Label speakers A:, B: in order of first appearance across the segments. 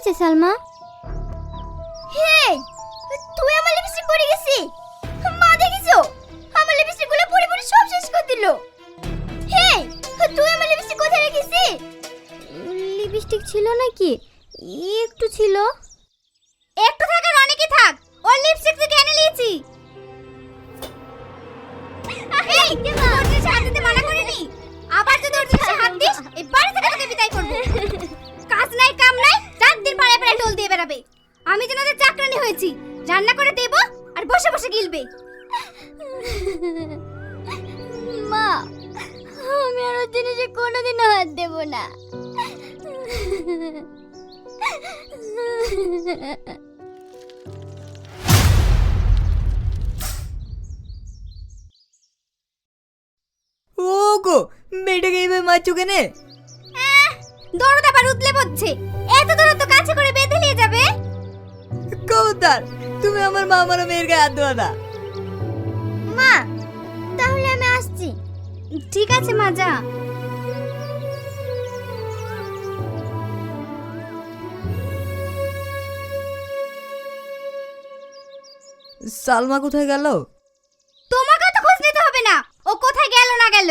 A: না
B: কি হয়েছে
A: বেড়াবে। আমি যেন ওদের চাকরানি হয়েছি রান্না করে দেব আর বসে বসে গিলবে।
B: মা আমি আর ওর জিনিসে কোনোদিনও হাত দেব না।
C: ও গো মেয়েটাকে এইভাবে মারছো কেনে?
A: দরদ আবার উতলে পড়ছে। এত দূর তো কাছে করে বেঁধে যাবে?
C: কবুতর তুমি আমার মা আমার মেয়ের গায়ে হাত দেওয়া না।
A: মা তাহলে আমি আসছি। ঠিক আছে মা যা।
C: সালমা কোথায় গেল?
A: তোমাকে তো খোঁজ নিতে হবে না। ও কোথায় গেল না গেল?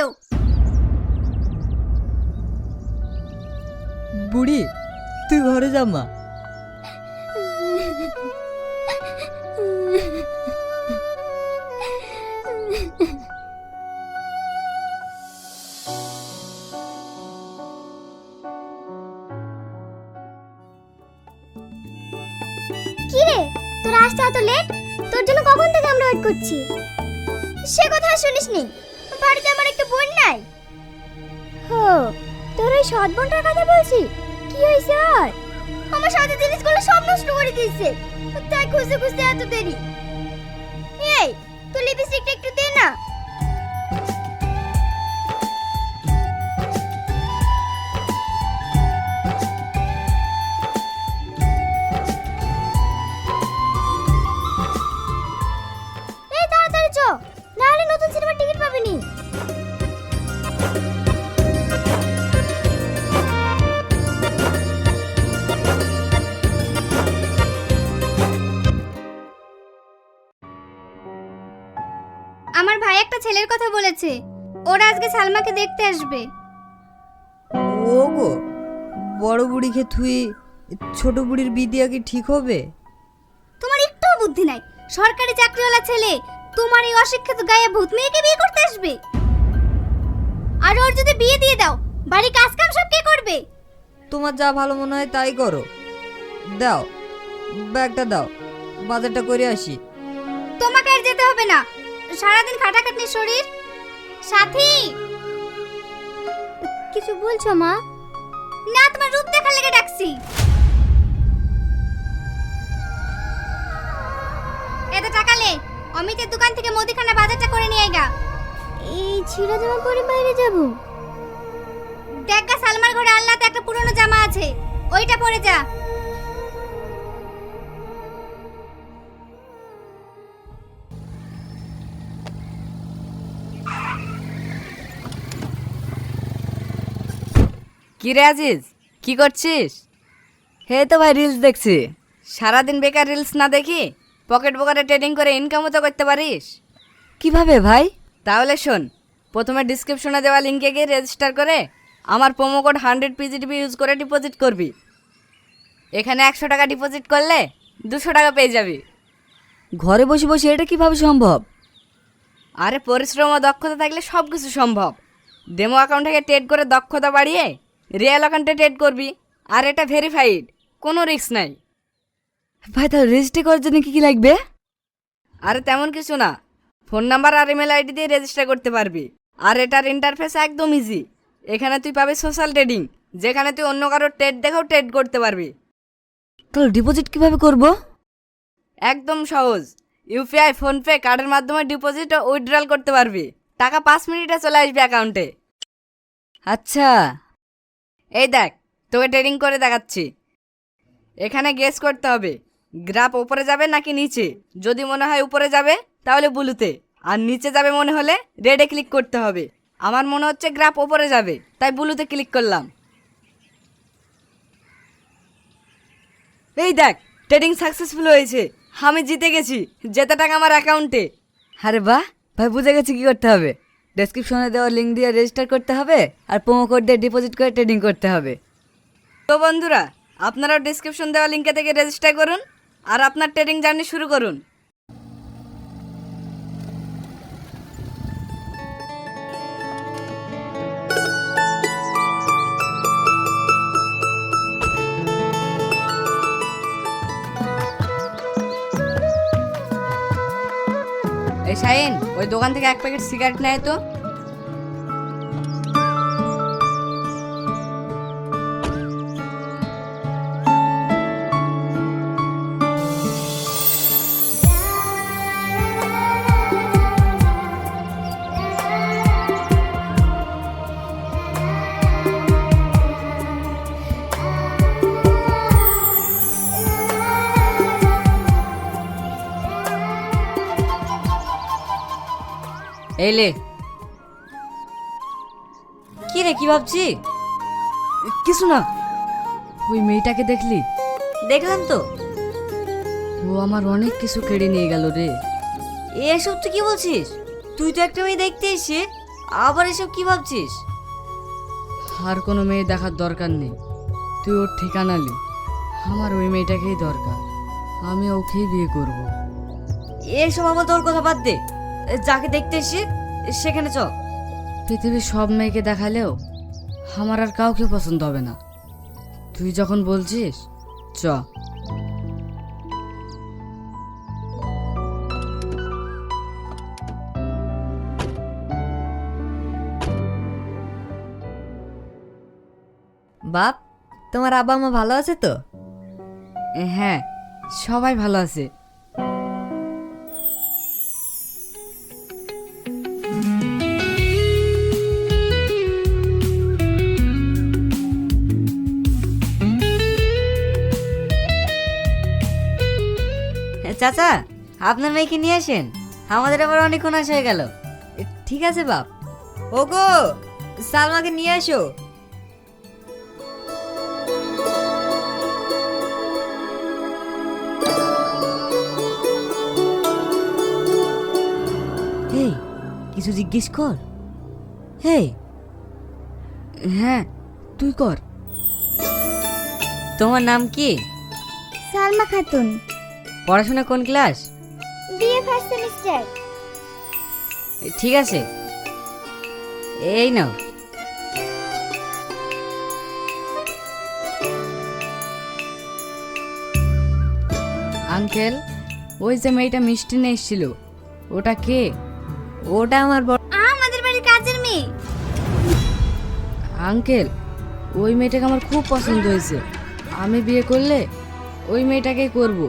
C: বুড়ি তুই ঘরে যা মা।
B: কি রে তোর আসতে এত লেট তোর জন্য কখন থেকে আমরা ওয়েট করছি?
A: সে কথা আর শুনিসনি বাড়িতে আমার একটা বোন নাই।
B: হো, তোর ওই সৎ বোনটার কথা বলছি? কি হয়েছে আর?
A: আমার সাথে জিনিসগুলো সব নষ্ট দিয়েছে তাই খুঁজে খুঁজে এত দেরি। এই তুই লিপস্টিকটা একটু দে না। আমার ভাই একটা ছেলের কথা বলেছে। ওরা আজকে সালমাকে দেখতে আসবে।
C: ও গো বড় বুড়িকে থুই ছোট বুড়ির বিদিয়া কি ঠিক হবে?
A: তোমার একটুও বুদ্ধি নাই। সরকারি চাকরিওয়ালা ছেলে তোমার এই অশিক্ষিত গায়ে ভূত মেয়েকে বিয়ে করতে আসবে? আর ওর যদি বিয়ে দিয়ে দাও বাড়ি কাজ কাম সব কে করবে?
C: তোমার যা ভালো মনে হয় তাই করো। দাও ব্যাগটা দাও বাজারটা করে আসি।
A: তোমাকে আর যেতে হবে না। সারাদিন খাটাখাটনি শরীর? সাথী!
B: কিছু বলছো মা?
A: না তোমার রূপ দেখার লেগে ডাকছি। এতে টাকালে অমিতের দোকান থেকে মুদিখানা বাজারটা করে নিয়ে গা
B: এই ছিঁড়া জামা পরে বাইরে যাব।
A: দেখা সালমার ঘরে আল্লাহতে একটা পুরনো জামা আছে। ওইটা পরে যা।
D: কি রে আজিজ? কি করছিস? হে তো ভাই রিলস দেখছি। সারাদিন বেকার রিলস না দেখি পকেট পকেটে ট্রেডিং করে ইনকামও তো করতে পারিস।
C: কীভাবে ভাই?
D: তাহলে শোন প্রথমে ডিসক্রিপশনে দেওয়া লিঙ্কে গিয়ে রেজিস্টার করে আমার প্রোমো কোড হান্ড্রেড পিজিটিভি ইউজ করে ডিপোজিট করবি। এখানে একশো টাকা ডিপোজিট করলে দুশো টাকা পেয়ে যাবি।
C: ঘরে বসে বসে এটা কীভাবে সম্ভব?
D: আরে পরিশ্রম ও দক্ষতা থাকলে সব কিছু সম্ভব। ডেমো অ্যাকাউন্ট থেকে ট্রেড করে দক্ষতা বাড়িয়ে রিয়েল অ্যাকাউন্টে ট্রেড করবি আর এটা ভেরিফাইড কোনো রিস্ক নাই।
C: ভাই তাহলে রেজিস্ট্রি করার জন্য কী কী লাগবে?
D: আরে তেমন কিছু না ফোন নাম্বার আর ইমেল আইডি দিয়ে রেজিস্টার করতে পারবি। আর এটার ইন্টারফেস একদম ইজি এখানে তুই পাবি সোশ্যাল ট্রেডিং যেখানে তুই অন্য কারোর ট্রেড দেখেও ট্রেড করতে পারবি।
C: তাহলে ডিপোজিট কীভাবে করব?
D: একদম সহজ ইউপিআই ফোনপে কার্ডের মাধ্যমে ডিপোজিট ও উইথড্রল করতে পারবি। টাকা পাঁচ মিনিটে চলে আসবে অ্যাকাউন্টে
C: আচ্ছা।
D: এই দেখ, তোকে ট্রেডিং করে দেখাচ্ছি। এখানে গেস করতে হবে গ্রাফ উপরে যাবে নাকি নিচে? যদি মনে হয় উপরে যাবে, তাহলে ব্লুতে। আর নিচে যাবে মনে হলে রেডে ক্লিক করতে হবে। আমার মনে হচ্ছে গ্রাফ ওপরে যাবে, তাই ব্লুতে ক্লিক করলাম। এই দেখ ট্রেডিং সাকসেসফুল হয়েছে। আমি জিতে গেছি জেতা টাকা আমার অ্যাকাউন্টে
C: আরে বাহ, ভাই বুঝে গেছি কি করতে হবে। ডেসক্রিপশনে দেওয়া লিঙ্ক দিয়ে রেজিস্টার করতে হবে আর প্রোমো কোড দিয়ে ডিপোজিট করে ট্রেডিং করতে হবে।
D: তো বন্ধুরা, আপনারাও ডেসক্রিপশন দেওয়া লিঙ্কে থেকে রেজিস্টার করুন আর আপনার ট্রেডিং জার্নি শুরু করুন। শাহিন ওই দোকান থেকে এক প্যাকেট সিগারেট নেয় তো। এই লে।
C: কি রে কি ভাবছি?
D: কিছু না। ওই মেয়েটাকে দেখলি?
C: দেখলাম তো।
D: ও আমার অনেক কিছু কেড়ে নিয়ে গেল রে।
C: এসব তুই কি বলছিস? তুই তো একটা মেয়ে দেখতে এসে আবার এসব কি ভাবছিস?
D: আর কোনো মেয়ে দেখার দরকার নেই। তুই ওর ঠিকানা লি। আমার ওই মেয়েটাকেই দরকার। আমি ওকেই বিয়ে করব।
C: এসব আমার তোর কথা বাদ দে। যাকে দেখতে এসে সেখানে চ
D: পৃথিবীর সব মেয়েকে দেখালেও আমার আর কাউকে পছন্দ হবে না। তুই যখন বলছিস চ।
C: বাপ তোমার আব্বা মা ভালো আছে তো?
D: হ্যাঁ সবাই ভালো আছে।
C: চাচা আপনার মেয়েকে নিয়ে আসেন। আমাদের আবার অনেকক্ষণ আসা হয়ে গেল। ঠিক আছে বাপ। ওগো সালমাকে নিয়ে আসো। কিছু জিজ্ঞেস কর। হেই
D: হ্যাঁ তুই কর।
C: তোমার নাম কি?
B: সালমা খাতুন।
C: পড়াশোনা কোন ক্লাস?
B: BA first semester.
C: ঠিক আছে। এই নাও।
D: আঙ্কেল ওই যে মেয়েটা মিষ্টি নিয়ে এসেছিল ওটা কে?
C: ওটা আমার বড়
A: আমাদের বাড়ির কাজের মেয়ে।
D: আঙ্কেল ওই মেয়েটাকে আমার খুব পছন্দ হয়েছে। আমি বিয়ে করলে ওই মেয়েটাকেই করব।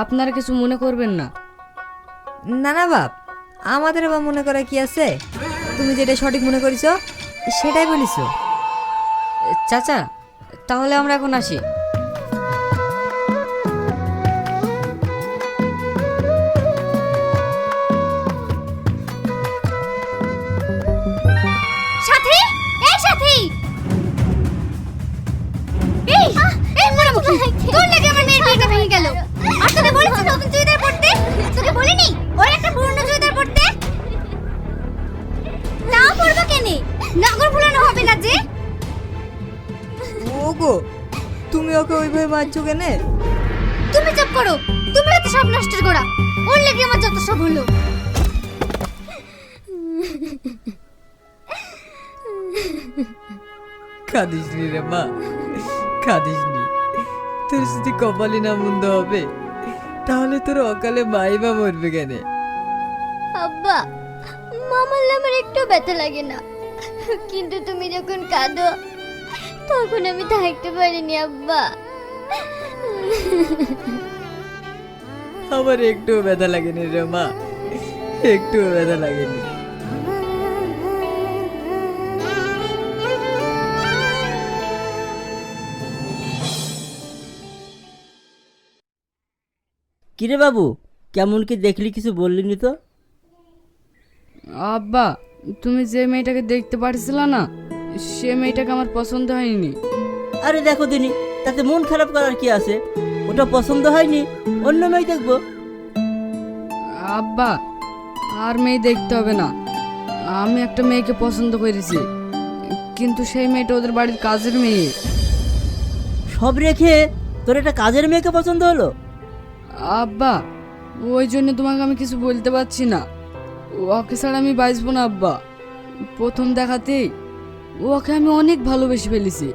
D: আপনারা কিছু মনে করবেন না।
C: না না বাপ, আমাদের আবার মনে করা কি আছে? তুমি যেটা সঠিক মনে করেছ, সেটাই বলিস চাচা, তাহলে আমরা এখন আসি। ওগো তুমি ওকে ওইভাবে মারছো কেনে?
A: তুমি চুপ করো। তুমি হচ্ছে সব নষ্ট করা ওর লেগে আমার যত সব হলো।
C: কাঁদিস নি রে মা। কাঁদিস নি। তোর যদি কপালে না মন্দ হবে তাহলে তোর অকালে মাই বা মরবে কেনে?
B: আব্বা মামার আমার একটু ব্যথা লাগে না। কিন্তু তুমি যখন কাঁদো তখন আমি থাকতে পারিনি আব্বা।
C: আমার একটুও ব্যথা লাগেনি রে মা। একটুও ব্যথা লাগেনি।
E: কিরে বাবু কেমন কি দেখলি কিছু বললিনি তো?
D: আব্বা তুমি যে মেয়েটাকে দেখতে পারছিলে না সে মেয়েটাকে আমার পছন্দ হয়নি।
E: আরে দেখো দিনি তাতে মন খারাপ করার কি আছে? ওটা পছন্দ হয়নি অন্য মেয়ে দেখব।
D: আব্বা আর মেয়ে দেখতে হবে না। আমি একটা মেয়েকে পছন্দ করেছি কিন্তু সেই মেয়েটা ওদের বাড়ির কাজের মেয়ে।
E: সব রেখে তোর একটা কাজের মেয়েকে পছন্দ হলো?
D: আব্বা ওই জন্য তোমাকে আমি কিছু বলতে পারছি না। ওকে ছাড়া আমি বাঁচবো না আব্বা। প্রথম দেখাতেই ওকে আমি অনেক ভালোবেসে ফেলেছি।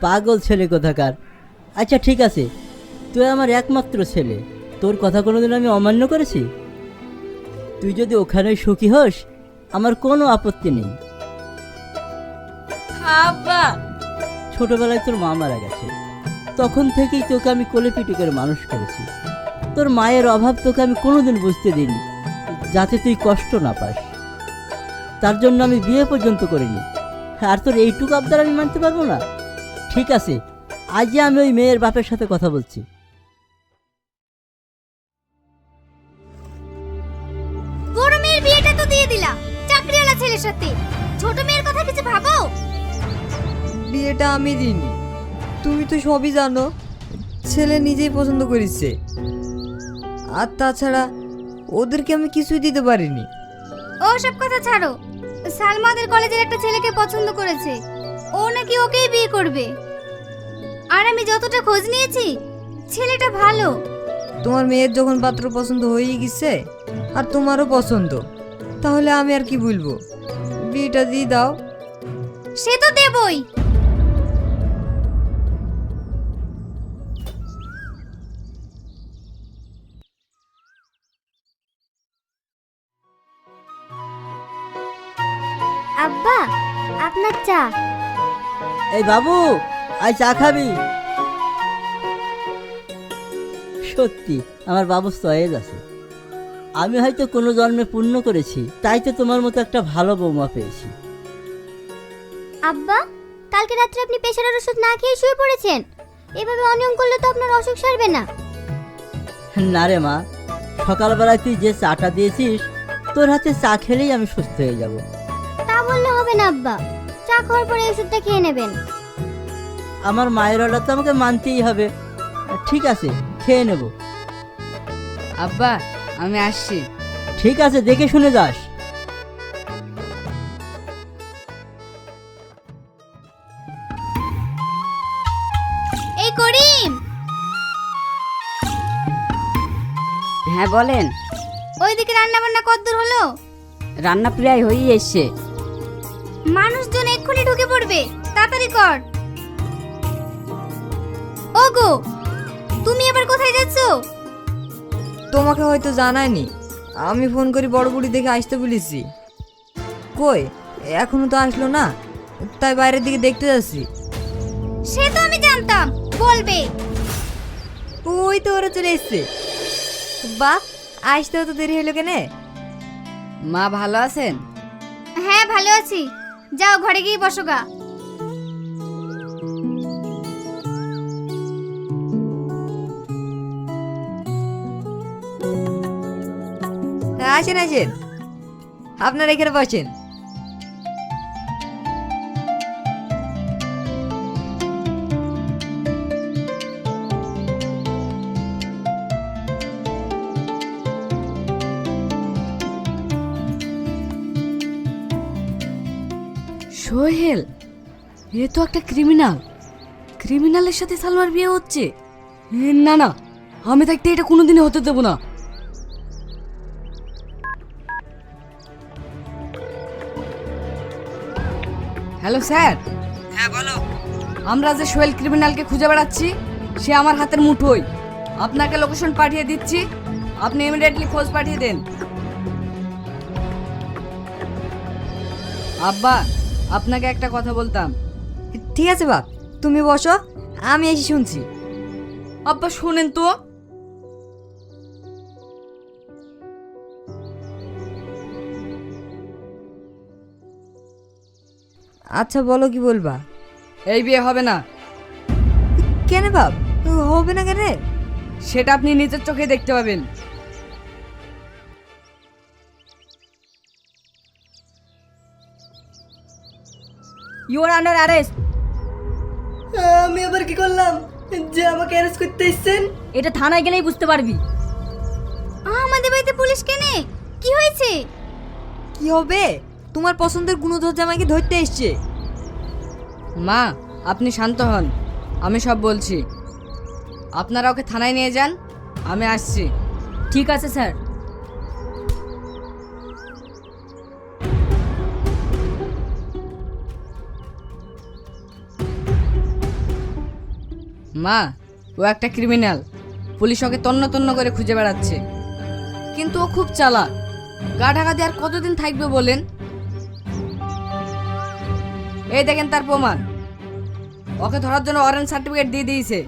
E: পাগল ছেলে কোথাকার? আচ্ছা ঠিক আছে। তুই আমার একমাত্র ছেলে। তোর কথা কোনোদিন আমি অমান্য করেছি? তুই যদি ওখানে সুখী হোস আমার কোনো আপত্তি নেই।
D: আব্বা
E: ছোটবেলায় তোর মা মারা গেছে। তখন থেকেই তোকে আমি কোলে পিটি করে মানুষ করেছি। তোর মায়ের অভাব তোকে আমি কোনোদিন বুঝতে দিইনি যাতে তুই কষ্ট না পাস। তার জন্য আমি বিয়ে পর্যন্ত করিনি। আর তোর এইটুকু আবদার আমি মানতে পারব না? ঠিক আছে আজই আমি ওই মেয়ের বাপের সাথে কথা বলছি।
A: বড় মেয়ের বিয়েটা তো দিয়ে দিলা চাকরিওয়ালা ছেলের সাথে। ছোট মেয়ের কথা কিছু ভাবো?
C: বিয়েটা আমি দিইনি। তুমি তো সবই জানো ছেলে নিজেই পছন্দ করেছে। আর তাছাড়া ওদেরকে আমি কিছুই দিতে পারিনি।
A: ও সব কথা ছাড়ো। সালমা ওদের কলেজের একটা ছেলেকে পছন্দ করেছে। ও নাকি ওকেই বিয়ে করবে। আর আমি যতটা খোঁজ নিয়েছি ছেলেটা ভালো।
C: তোমার মেয়ের যখন পাত্র পছন্দ হয়ে গেছে আর তোমারও পছন্দ তাহলে আমি আর কি বলব বিয়েটা দিয়ে দাও।
A: সে তো দেবই।
B: আব্বা আপনার চা।
E: এই বাবু আজ চা খাবি। সত্যি আমার বাবু সয়েজ আছে। আমি হয়তো কোনো জন্মে পূর্ণ করেছি তাই তো তোমার মতো একটা ভালো বৌমা পেয়েছি।
B: আব্বা কালকে রাত্রে আপনি প্রেশারের ওষুধ না খেয়ে শুয়ে পড়েছেন? এভাবে অনিয়ম করলে তো আপনার অসুখ সারবে না।
E: না রে মা সকালবেলায় তুই যে চাটা দিয়েছিস তোর হাতে চা খেলেই আমি সুস্থ হয়ে যাব।
B: তা বললে হবে না আব্বা। চা খাওয়ার পরে এই ওষুধটা খেয়ে নেবেন।
E: আমার মায়ের অর্ডার তো আমাকে মানতেই হবে। ঠিক আছে খেয়ে নেব।
D: আব্বা আমি আসছি।
E: ঠিক আছে দেখে শুনে যাস।
A: এই করিম!
F: হ্যাঁ বলেন।
A: ওইদিকে রান্না বান্না কদ্দূর হলো?
F: রান্না প্রায় হয়েই এসছে।
A: মানুষজন এক্ষুনি ঢুকে পড়বে। তাড়াতাড়ি কর। ওগো তুমি এবার কোথায় যাচ্ছো?
C: তোমাকে হয়তো জানায়নি। আমি ফোন করি বড় বুড়ি দেখে আসতে বলেছি। কই এখনও তো আসলো না। তাই বাইরের দিকে দেখতে যাচ্ছি।
A: সে তো আমি জানতাম বলবে।
C: ওই তো ওরা চলে এসছে। বাহ আসতেও তো দেরি হলো কেনে।
D: মা ভালো আছেন?
A: হ্যাঁ ভালো আছি। যাও ঘরে গিয়ে বসো গা।
C: আসেন আসেন। আপনার এখানে বসেন।
D: সোহেল এ তো একটা ক্রিমিনাল ক্রিমিনালের সাথে সালমার বিয়ে হচ্ছে। এ, না না আমি থাকতে এটা কোনোদিনই হতে দেবো না। হ্যালো স্যার হ্যাঁ বলো। আমরা যে সোহেল ক্রিমিনালকে খুঁজে বেড়াচ্ছি সে আমার হাতের মুঠোই আপনাকে লোকেশন পাঠিয়ে দিচ্ছি। আপনি ইমিডিয়েটলি খোঁজ পাঠিয়ে দেন। আব্বা আপনাকে একটা কথা বলতাম।
C: ঠিক আছে বাপ তুমি বসো আমি এসে শুনছি।
D: আব্বা শোনেন তো।
C: আচ্ছা বলো কি বলবা?
D: এই বিয়ে হবে না।
C: কেন বাপ হবে না কেন?
D: সেটা আপনি নিজের চোখে দেখতে পাবেন।
F: ইউ আর আন্ডার অ্যারেস্ট
C: আমি আবার কি করলাম? যে আমাকে অ্যারেস্ট করতে এসেছেন?
F: এটা থানায় গেলেই বুঝতে পারবি।
A: আমাদের বাড়িতে পুলিশ কেনে? কি হয়েছে?
C: কি হবে? তোমার পছন্দের গুণধর জামাইকে ধরতে এসছে।
G: মা আপনি শান্ত হন। আমি সব বলছি। আপনারা ওকে থানায় নিয়ে যান আমি আসছি।
F: ঠিক আছে স্যার।
G: মা ও একটা ক্রিমিনাল পুলিশ ওকে তন্ন তন্ন করে খুঁজে বেড়াচ্ছে। কিন্তু ও খুব চালাক। গা ঢাকা দিয়ে আর কতদিন থাকবে বলেন? এই দেখেন তার প্রমাণ। ওকে ধরার জন্য অরেঞ্জ সার্টিফিকেট দিয়ে দিয়েছে।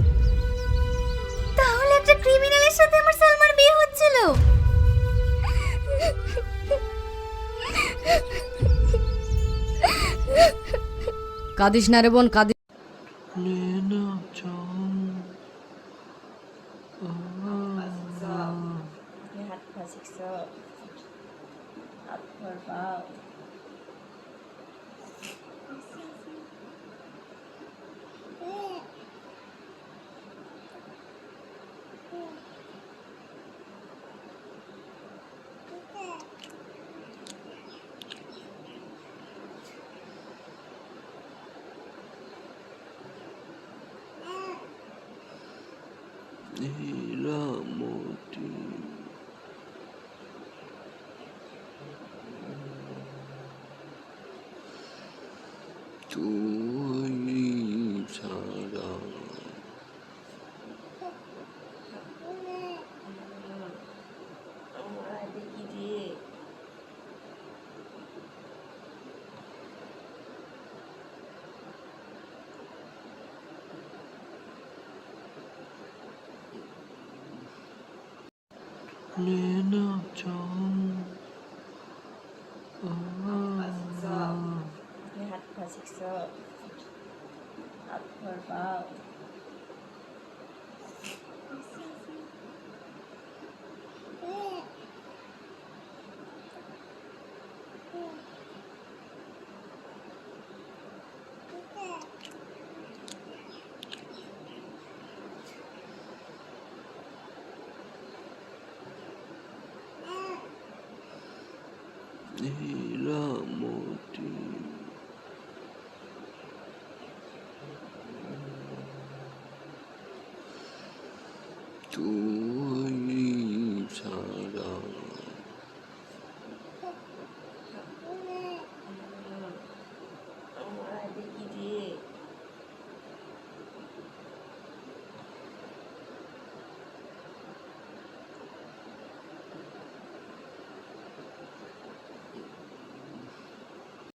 A: তাহলে একটা ক্রিমিনালের সাথে আমার সালমার বিয়ে হচ্ছিল।
G: কাঁদিস না রে বোন কাঁদিস। 你那么的独。Lena John. Oh. What's
H: up? You had to press yourself. Not for
G: El amo, tío. Tú.